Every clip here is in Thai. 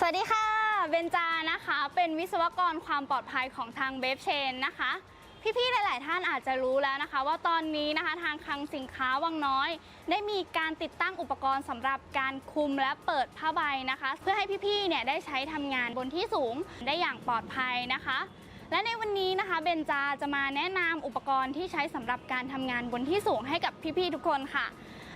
สวัสดีค่ะ เบนจานะคะ เป็นวิศวกรความปลอดภัยของทางเบฟเชนนะคะ พี่ๆ หลาย ๆ ท่านอาจจะรู้แล้วนะคะ ว่าตอนนี้นะคะทางคลังสินค้าวังน้อย ได้มีการติดตั้งอุปกรณ์สำหรับการคุมและเปิดผ้าใบนะคะ เพื่อให้พี่ๆ เนี่ยได้ใช้ทำงานบนที่สูงได้อย่างปลอดภัยนะคะ และในวันนี้นะคะเบนจาจะมาแนะนำอุปกรณ์ที่ใช้สำหรับการทำงานบนที่สูงให้กับพี่ๆ ทุกคนค่ะ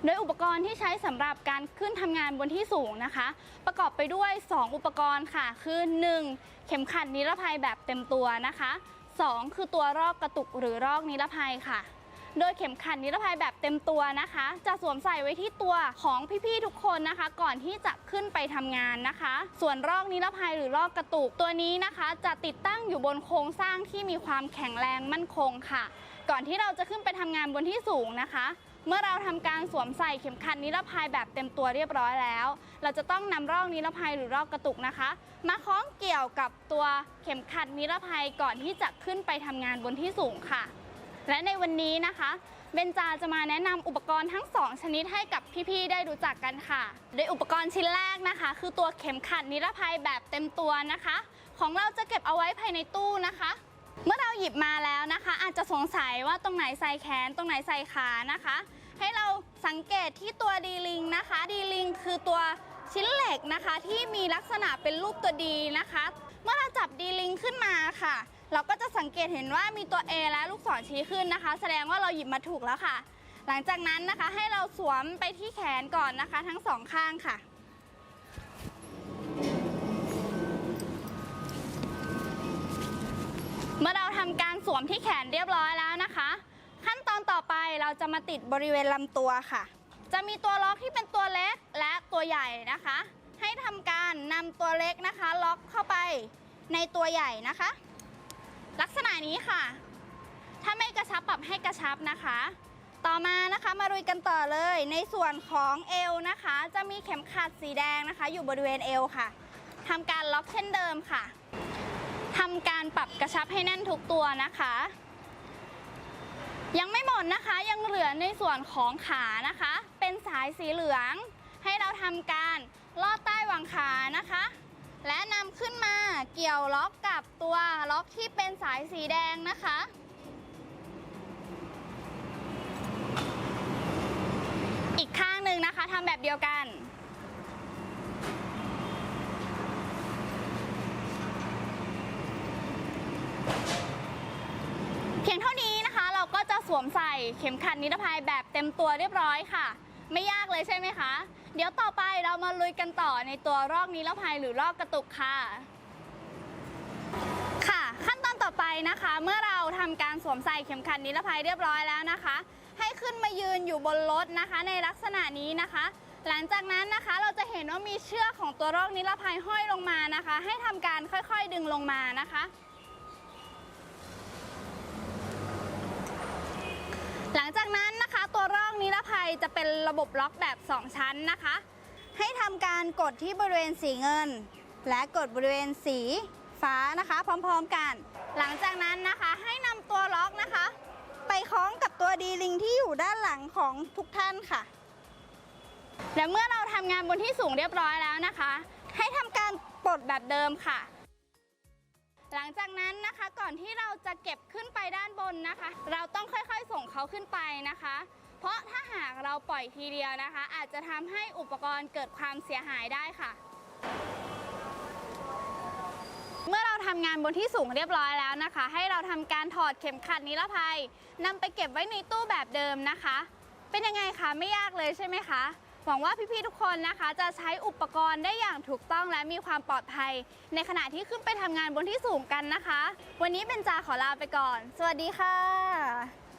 โดยอุปกรณ์ที่ใช้สำหรับการขึ้นทำงานบนที่สูงนะคะ ประกอบไปด้วย 2 อุปกรณ์ค่ะ คือ 1. เข็มขัดนิรภัยแบบเต็มตัวนะคะ 2. คือตัวรอกกระตุกหรือรอกนิรภัยค่ะโดยเข็มขัดนิรภัยแบบเต็มตัวนะคะ จะสวมใส่ไว้ที่ตัวของพี่ๆทุกคนนะคะ ก่อนที่จะขึ้นไปทำงานนะคะ ส่วนรอกนิรภัยหรือรอกกระตุกตัวนี้นะคะ จะติดตั้งอยู่บนโครงสร้างที่มีความแข็งแรงมั่นคงค่ะ ก่อนที่เราจะขึ้นไปทำงานบนที่สูงนะคะ เมื่อเราทำการสวมใส่เข็มขัดนิรภัยแบบเต็มตัวเรียบร้อยแล้ว เราจะต้องนำรอกนิรภัยหรือรอกกระตุกนะคะ มาคล้องเกี่ยวกับตัวเข็มขัดนิรภัยก่อนที่จะขึ้นไปทำงานบนที่สูงค่ะ และในวันนี้นะคะเบนจาจะมาแนะนำอุปกรณ์ทั้ง 2 ชนิดให้กับพี่ๆได้รู้จักกันค่ะ โดยอุปกรณ์ชิ้นแรกนะคะ คือตัวเข็มขัดนิรภัยแบบเต็มตัวนะคะ ของเราจะเก็บเอาไว้ภายในตู้นะคะ เมื่อเราหยิบมาแล้วนะคะ อาจจะสงสัยว่าตรงไหนใส่แขนตรงไหนใส่ขานะคะ ให้เราสังเกตที่ตัวดีลิงนะคะ ดีลิงคือตัวชิ้นเหล็กนะคะ ที่มีลักษณะเป็นรูปตัวดีนะคะ เมื่อเราจับดีลิงขึ้นมาค่ะ เราก็จะสังเกตเห็นว่ามีตัว A และลูกศรชี้ขึ้นนะคะ แสดงว่าเราหยิบมาถูกแล้วค่ะ หลังจากนั้นนะคะให้เราสวมไปที่แขนก่อนนะคะ ทั้งสองข้างค่ะ สวมที่แขนเรียบร้อยแล้วนะคะ ขั้นตอนต่อไปเราจะมาติดบริเวณลำตัวค่ะ จะมีตัวล็อกที่เป็นตัวเล็กและตัวใหญ่นะคะ ให้ทำการนำตัวเล็กนะคะ ล็อกเข้าไปในตัวใหญ่นะคะ ลักษณะนี้ค่ะ ถ้าไม่กระชับปรับให้กระชับนะคะ ต่อมานะคะมาลุยกันต่อเลยในส่วนของเอวนะคะ จะมีเข็มขัดสีแดงนะคะ อยู่บริเวณเอวค่ะทำการล็อกเช่นเดิมค่ะ ทำการปรับกระชับให้แน่นทุกตัวนะคะ ยังไม่หมดนะคะยังเหลือในส่วนของขานะคะ เป็นสายสีเหลือง ให้เราทำการลอดใต้หว่างขานะคะ และนำขึ้นมาเกี่ยวล็อกกับตัวล็อกที่เป็นสายสีแดงนะคะอีกข้างหนึ่งนะคะทำแบบเดียวกัน เพียงเท่านี้นะคะเราก็จะสวมใส่เข็มขัดนิรภัยแบบเต็มตัวเรียบร้อยค่ะ ไม่ยากเลยใช่ไหมคะ เดี๋ยวต่อไปเรามาลุยกันต่อในตัวรอกนิรภัยหรือรอกกระตุกค่ะ ค่ะขั้นตอนต่อไปนะคะ เมื่อเราทำการสวมใส่เข็มขัดนิรภัยเรียบร้อยแล้วนะคะ ให้ขึ้นมายืนอยู่บนรถนะคะ ในลักษณะนี้นะคะ หลังจากนั้นนะคะเราจะเห็นว่ามีเชือกของตัวรอกนิรภัยห้อยลงมานะคะ ให้ทำการค่อยๆดึงลงมานะคะ หลังจากนั้นนะคะตัวร่องนิรภัยจะเป็นระบบล็อกแบบ 2 ชั้นนะคะ ให้ทำการกดที่บริเวณสีเงิน และกดบริเวณสีฟ้านะคะ พร้อมๆกัน หลังจากนั้นนะคะให้นำตัวล็อกนะคะ ไปคล้องกับตัวดีลิงที่อยู่ด้านหลังของทุกท่านค่ะ และเมื่อเราทำงานบนที่สูงเรียบร้อยแล้วนะคะ ให้ทำการปลดแบบเดิมค่ะ หลังจากนั้นนะคะก่อนที่เราจะเก็บขึ้นไปด้านบนนะคะ เราต้องค่อยๆส่งเขาขึ้นไปนะคะ เพราะถ้าหากเราปล่อยทีเดียวนะคะ อาจจะทำให้อุปกรณ์เกิดความเสียหายได้ค่ะ เมื่อเราทำงานบนที่สูงเรียบร้อยแล้วนะคะ ให้เราทำการถอดเข็มขัดนิรภัยนำไปเก็บไว้ในตู้แบบเดิมนะคะ เป็นยังไงคะไม่ยากเลยใช่ไหมคะ หวังว่าพี่ๆทุกคนนะคะ จะใช้อุปกรณ์ได้อย่างถูกต้องและมีความปลอดภัย ในขณะที่ขึ้นไปทำงานบนที่สูงกันนะคะ วันนี้เป็นจาขอลาไปก่อน สวัสดีค่ะ